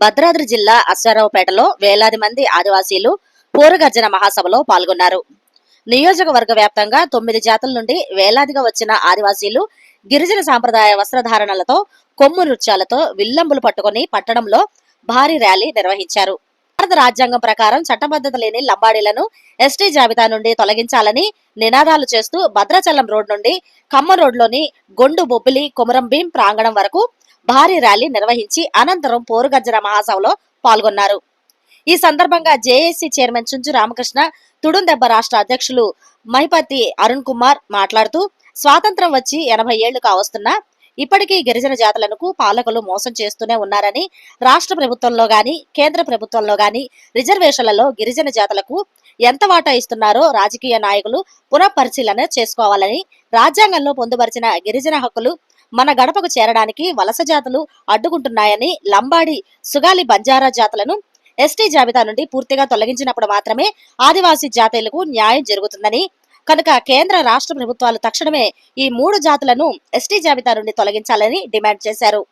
భద్రాద్రి జిల్లా అశ్వారావుపేటలో వేలాది మంది ఆదివాసీలు పూరగర్జన మహాసభలో పాల్గొన్నారు. నియోజకవర్గ వ్యాప్తంగా తొమ్మిది జాతుల నుండి వేలాదిగా వచ్చిన ఆదివాసీలు గిరిజన సాంప్రదాయ వస్త్రధారణలతో కొమ్ము నృత్యాలతో విల్లంబులు పట్టుకుని పట్టణంలో భారీ ర్యాలీ నిర్వహించారు. భారత రాజ్యాంగం ప్రకారం చట్టబద్ధత లేని లంబాడీలను ఎస్టీ జాబితా నుండి తొలగించాలని నినాదాలు చేస్తూ భద్రాచలం రోడ్ నుండి ఖమ్మం రోడ్లోని గొండు బొబ్బిలి కొమరంభీం ప్రాంగణం వరకు భారీ ర్యాలీ నిర్వహించి అనంతరం పోరుగజ్జర మహాసభలో పాల్గొన్నారు. ఈ సందర్భంగా జేఏసీ చైర్మన్ చుంచు రామకృష్ణ తుడుందెబ్బ రాష్ట్ర అధ్యక్షులు మహిపతి అరుణ్ కుమార్ మాట్లాడుతూ స్వాతంత్రం వచ్చి ఎనభై ఏళ్ళు కావస్తున్నా ఇప్పటికీ గిరిజన జాతులకు పాలకులు మోసం చేస్తూనే ఉన్నారని రాష్ట్ర ప్రభుత్వంలో గాని కేంద్ర ప్రభుత్వంలో గాని రిజర్వేషన్లలో గిరిజన జాతులకు ఎంత వాటా ఇస్తున్నారో రాజకీయ నాయకులు పునఃపరిశీలన చేసుకోవాలని రాజ్యాంగంలో పొందుపరిచిన గిరిజన హక్కులు మన గడపకు చేరడానికి వలస జాతులు అడ్డుకుంటున్నాయని లంబాడి సుగాలి బంజారా జాతులను ఎస్టీ జాబితా నుండి పూర్తిగా తొలగించినప్పుడు మాత్రమే ఆదివాసీ జాతీయులకు న్యాయం జరుగుతుందని. కనుక కేంద్ర రాష్ట్ర ప్రభుత్వాలు తక్షణమే ఈ మూడు జాతులను ఎస్టీ జాబితా నుండి తొలగించాలని డిమాండ్ చేశారు.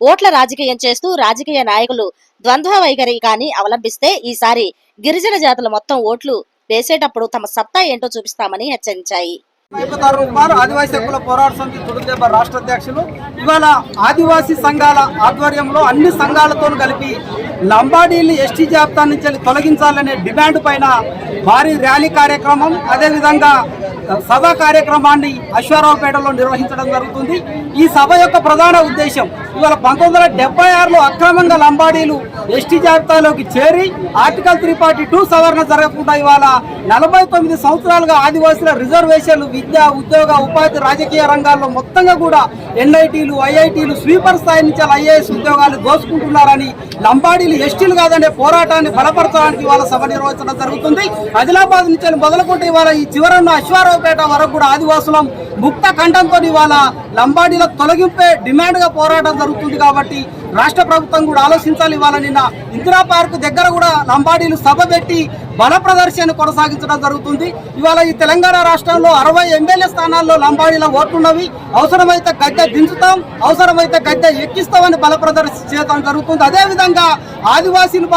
ఓట్ల రాజకీయం చేస్తూ రాజకీయ నాయకులు ద్వంద్వ వైఖరి కానీ అవలంబిస్తే ఈసారి గిరిజన జాతుల మొత్తం ఓట్లు వేసేటప్పుడు తమ సత్తా ఏంటో చూపిస్తామని హెచ్చరించాయి. మహిపతారు ఆదివాసీ హక్కుల పోరాట సమితి తుడుదెబ్బ రాష్ట్ర అధ్యక్షులు. ఇవాళ ఆదివాసీ సంఘాల ఆధ్వర్యంలో అన్ని సంఘాలతో కలిపి లంబాడీలు ఎస్టీ జాబితా నుంచి తొలగించాలనే డిమాండ్ పైన భారీ ర్యాలీ కార్యక్రమం అదేవిధంగా సభ కార్యక్రమాన్ని అశ్వారావుపేటలో నిర్వహించడం జరుగుతుంది. ఈ సభ యొక్క ప్రధాన ఉద్దేశం ఇవాళ పంతొమ్మిది వందల డెబ్బై ఆరులో అక్రమంగా లంబాడీలు ఎస్టీ జాబితాలోకి చేరి ఆర్టికల్ త్రీ ఫార్టీ టూ సవరణ జరగకుండా ఇవాళ నలభై తొమ్మిది సంవత్సరాలుగా ఆదివాసుల రిజర్వేషన్లు విద్య ఉద్యోగ ఉపాధి రాజకీయ రంగాల్లో మొత్తంగా కూడా ఎన్ఐటీలు ఐఐటీలు స్వీపర్ స్థాయి నుంచి ఐఏఎస్ ఉద్యోగాలు దోచుకుంటున్నారని లంబాడీలు ఎస్టీలు కాదనే పోరాటాన్ని బలపరచడానికి ఇవాళ సభ నిర్వహించడం జరుగుతుంది. ఆదిలాబాద్ నుంచి మొదలుకుంటే ఇవాళ ఈ చివరన్న అశ్వారావుపేట వరకు కూడా ఆదివాసులం ముక్త ఖండంతో ఇవాళ లంబాడీల తొలగింపే డిమాండ్గా పోరాటం జరుగుతుంది కాబట్టి రాష్ట్ర ప్రభుత్వం కూడా ఆలోచించాలి. ఇవాళ నిన్న ఇందిరా పార్క్ దగ్గర కూడా లంబాడీలు సభ పెట్టి బల ప్రదర్శన కొనసాగించడం జరుగుతుంది. ఇవాళ ఈ తెలంగాణ రాష్ట్రంలో అరవై ఎమ్మెల్యే స్థానాల్లో లంబాడీల ఓట్లున్నవి. అవసరమైతే గద్దె దించుతాం అవసరమైతే గద్దె ఎక్కిస్తామని బల ప్రదర్శన చేయడం జరుగుతుంది. అదేవిధంగా ఆదివాసీలు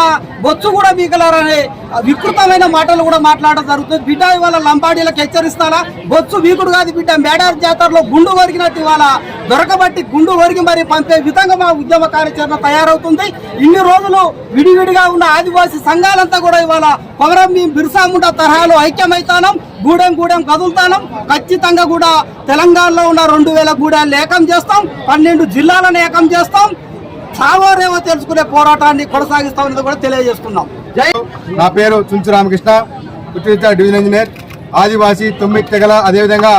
బొచ్చు కూడా వీకలారనే వికృతమైన మాటలు కూడా మాట్లాడడం జరుగుతుంది. బిడ్డ ఇవాళ లంబాడీలకు హెచ్చరిస్తారా? బొచ్చు వీకుడు కాదు బిడ్డ. మేడార్ జాతరలో గుండు వరిగినట్టు ఇవాళ దొరకబట్టి గుండు వరిగి మరి పంపే విధంగా మా ఉద్యమ కార్యాచరణ తయారవుతుంది. ఇన్ని రోజులు విడివిడిగా ఉన్న ఆదివాసీ సంఘాలంతా కూడా ఇవాళ కొమరం మేము బిర్సాముండ తరహాలో ఐక్యమైతానం గూడెం గూడెం కదులుతానం. ఖచ్చితంగా కూడా తెలంగాణలో ఉన్న రెండు వేల గూడెలు ఏకం చేస్తాం పన్నెండు జిల్లాలను ఏకం చేస్తాం. చావారేమో తెలుసుకునే పోరాటాన్ని కొనసాగిస్తామని కూడా తెలియజేస్తున్నాం జై నా పేరు చుంచు రామకృష్ణ డివిజన్ ఇంజనీర్. ఆదివాసీ తొమ్మిది తెగల అదేవిధంగా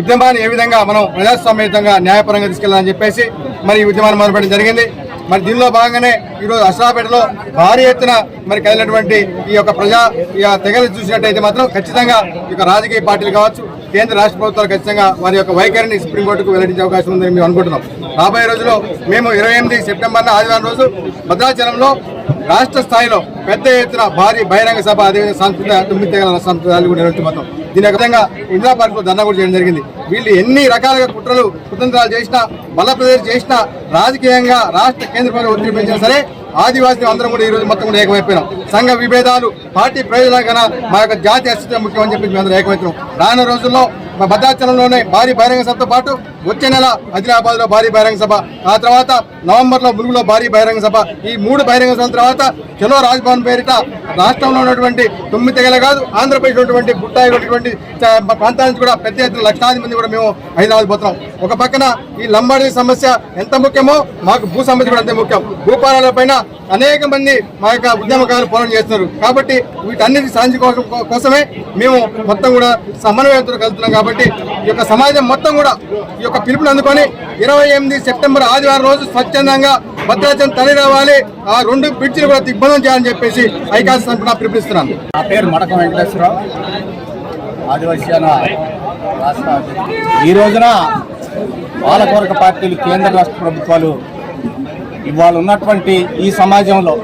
ఉద్యమాన్ని ఏ విధంగా మనం ప్రజాస్వామ్యతంగా న్యాయపరంగా తీసుకెళ్ళాలని చెప్పేసి మరి ఈ ఉద్యమాన్ని మొదలుపెట్టడం జరిగింది. మరి దీనిలో భాగంగానే ఈరోజు అశ్రాపేటలో భారీ ఎత్తున మరి కదిలినటువంటి ఈ యొక్క ప్రజా ఈ తెగలు చూసినట్టయితే మాత్రం ఖచ్చితంగా ఈ రాజకీయ పార్టీలు కావచ్చు కేంద్ర రాష్ట్ర ప్రభుత్వాలు ఖచ్చితంగా వారి యొక్క వైఖరిని సుప్రీంకోర్టుకు వెల్లడించే అవకాశం ఉందని మేము అనుకుంటున్నాం. రాబోయే రోజుల్లో మేము ఇరవై ఎనిమిది సెప్టెంబర్న ఆదివారం రోజు భద్రాచలంలో రాష్ట్ర స్థాయిలో పెద్ద ఎత్తున భారీ బహిరంగ సభ అదేవిధంగా సాంస్కృతిక తొమ్మిది తెగల సంస్కృతాలు కూడా నిర్వహించబోతాం దీని విధంగా ఇందిరా పార్క్లో ధర్నా కూడా చేయడం జరిగింది. వీళ్ళు ఎన్ని రకాలుగా కుట్రలు కుతంత్రాలు చేసినా బల ప్రదేశం చేసినా రాజకీయంగా రాష్ట్ర కేంద్ర ప్రభుత్వం ఒత్తిడి పెంచినా సరే ఆదివాసీ అందరం కూడా ఈ రోజు మొత్తం కూడా ఏకమైపోయినాం. సంఘ విభేదాలు పార్టీ ప్రయోజనాల కన్నా మా యొక్క జాతి అస్తిత్వం ముఖ్యం అని చెప్పి మేము అందరం ఏకమైపోయినాం రానున్న రోజుల్లో మా భద్రాచలంలోనే భారీ బహిరంగ సభతో పాటు వచ్చే నెల ఆదిలాబాద్లో భారీ బహిరంగ సభ ఆ తర్వాత నవంబర్లో ములుగులో భారీ బహిరంగ సభ. ఈ మూడు బహిరంగ సభల తర్వాత చలో రాజ్భవన్ పేరిట రాష్ట్రంలో ఉన్నటువంటి తొమ్మిది తెగల కాదు ఆంధ్రప్రదేశ్ ఉన్నటువంటి గుట్టాయి ఉన్నటువంటి ప్రాంతానికి కూడా పెద్ద ఎత్తున లక్షలాది మంది కూడా మేము హైదరాబాద్ పోతున్నాం. ఒక పక్కన ఈ లంబాడీ సమస్య ఎంత ముఖ్యమో మాకు భూ సమస్య కూడా అంతే ముఖ్యం. భూపాలాల పైన అనేక మంది మా యొక్క ఉద్యమకారులు పోరాటం చేస్తున్నారు. కాబట్టి వీటన్నిటి సాధించ కోసమే మేము మొత్తం కూడా సమన్వయంతో కలుగుతున్నాం కాబట్టి ఈ యొక్క సమాజం మొత్తం కూడా ఈ యొక్క పిలుపుని అందుకొని ఇరవై ఎనిమిది సెప్టెంబర్ ఆదివారం రోజు స్వచ్ఛందంగా భద్రాచలం తల్లి రావాలి. ఆ రెండు బ్రిడ్జిలు కూడా దిగ్బంధం చేయాలని చెప్పేసి ఐకాస్ తరఫున పిలుపునిస్తున్నాను. నా పేరు మడక వెంకటేశ్వరరావు. ఆదివాసీన ఈ రోజున పాలకవర్గ పార్టీలు కేంద్ర రాష్ట్ర ప్రభుత్వాలు ఇవాళ ఉన్నటువంటి ఈ సమాజంలో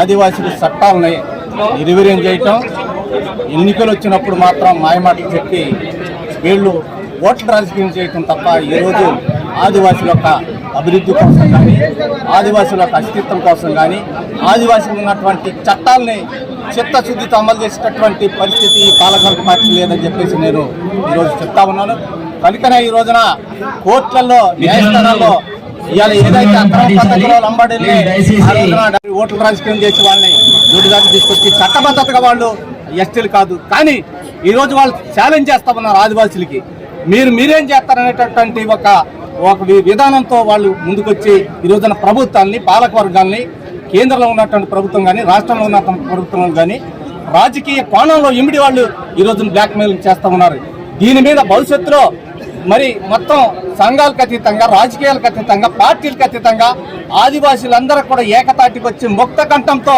ఆదివాసీల చట్టాలని నిర్వీర్యం చేయటం ఎన్నికలు వచ్చినప్పుడు మాత్రం మాయమాటలు చెప్పి వీళ్ళు ఓట్ల రాజకీయం చేయటం తప్ప ఈరోజు ఆదివాసుల యొక్క అభివృద్ధి కోసం కానీ ఆదివాసుల యొక్క అస్తిత్వం కోసం కానీ ఆదివాసులు ఉన్నటువంటి చట్టాలని చిత్తశుద్ధితో అమలు చేసేటటువంటి పరిస్థితి ఈ పాలకవర్గ పార్టీ లేదని చెప్పేసి నేను ఈరోజు చెప్తా ఉన్నాను. కనుకనే ఈ రోజున కోర్టులలో న్యాయస్థానాల్లో ఇవాళ ఏదైతే అక్రమ పద్ధతిలో లంబాడీల్ని ఆ రాజకీయం చేసి వాళ్ళని నోటిదాకా తీసుకొచ్చి చట్టబద్ధతగా వాళ్ళు ఎస్టీలు కాదు. కానీ ఈరోజు వాళ్ళు ఛాలెంజ్ చేస్తా ఉన్నారు ఆదివాసులకి. మీరు మీరేం చేస్తారనేటటువంటి ఒక ఒక విధానంతో వాళ్ళు ముందుకొచ్చి ఈ రోజున ప్రభుత్వాన్ని పాలకవర్గాల్ని కేంద్రంలో ఉన్నటువంటి ప్రభుత్వం కానీ రాష్ట్రంలో ఉన్నటువంటి ప్రభుత్వం కానీ రాజకీయ కోణంలో ఇమిడి వాళ్ళు ఈ రోజున బ్లాక్మెయిల్ చేస్తూ ఉన్నారు. దీని మీద భవిష్యత్తులో మరి మొత్తం సంఘాలకు అతీతంగా రాజకీయాలకు అతీతంగా పార్టీలకు అతీతంగా ఆదివాసీలందరూ కూడా ఏకతాటికి వచ్చి ముక్త కంఠంతో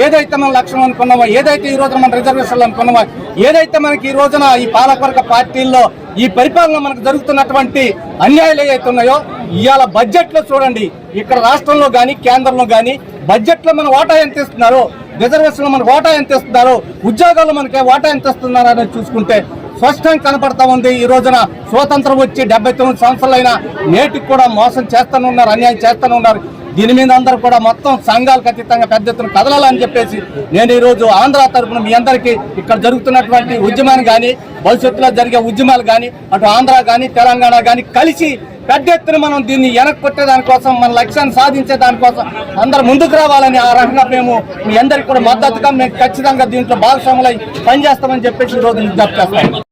ఏదైతే మనం లక్ష్యం అనుకున్నామో ఏదైతే ఈ రోజున మన రిజర్వేషన్లు అనుకున్నామో ఏదైతే మనకి ఈ రోజున ఈ పాలకవర్గ పార్టీల్లో ఈ పరిపాలన మనకు జరుగుతున్నటువంటి అన్యాయాలు ఏవైతే ఉన్నాయో ఇవాళ బడ్జెట్లో చూడండి ఇక్కడ రాష్ట్రంలో కానీ కేంద్రంలో కానీ బడ్జెట్లో మన ఓటా ఎంత ఇస్తున్నారు రిజర్వేషన్లో మనకు ఓటా ఎంత ఇస్తున్నారు ఉద్యోగాలు మనకి ఓటా ఎంత ఇస్తున్నారు అనేది చూసుకుంటే స్పష్టంగా కనపడతా ఉంది. ఈ రోజున స్వతంత్రం వచ్చి డెబ్బై తొమ్మిది సంవత్సరాలైన నేటికి కూడా మోసం చేస్తూనే ఉన్నారు అన్యాయం చేస్తూనే ఉన్నారు దీని మీద అందరూ కూడా మొత్తం సంఘాలకు అతీతంగా పెద్ద ఎత్తున కదలాలని చెప్పేసి నేను ఈరోజు ఆంధ్ర తరపున మీ అందరికీ ఇక్కడ జరుగుతున్నటువంటి ఉద్యమాన్ని కానీ భవిష్యత్తులో జరిగే ఉద్యమాలు కానీ అటు ఆంధ్ర కానీ తెలంగాణ కానీ కలిసి పెద్ద ఎత్తున మనం దీన్ని వెనక్కొట్టే దానికోసం మన లక్ష్యాన్ని సాధించే దానికోసం అందరూ ముందుకు రావాలని ఆ రకంగా మేము మీ అందరికీ కూడా మద్దతుగా మేము ఖచ్చితంగా దీంట్లో భాగస్వాములై పనిచేస్తామని చెప్పేసి ఈ రోజు విజ్ఞప్తి చేస్తాం.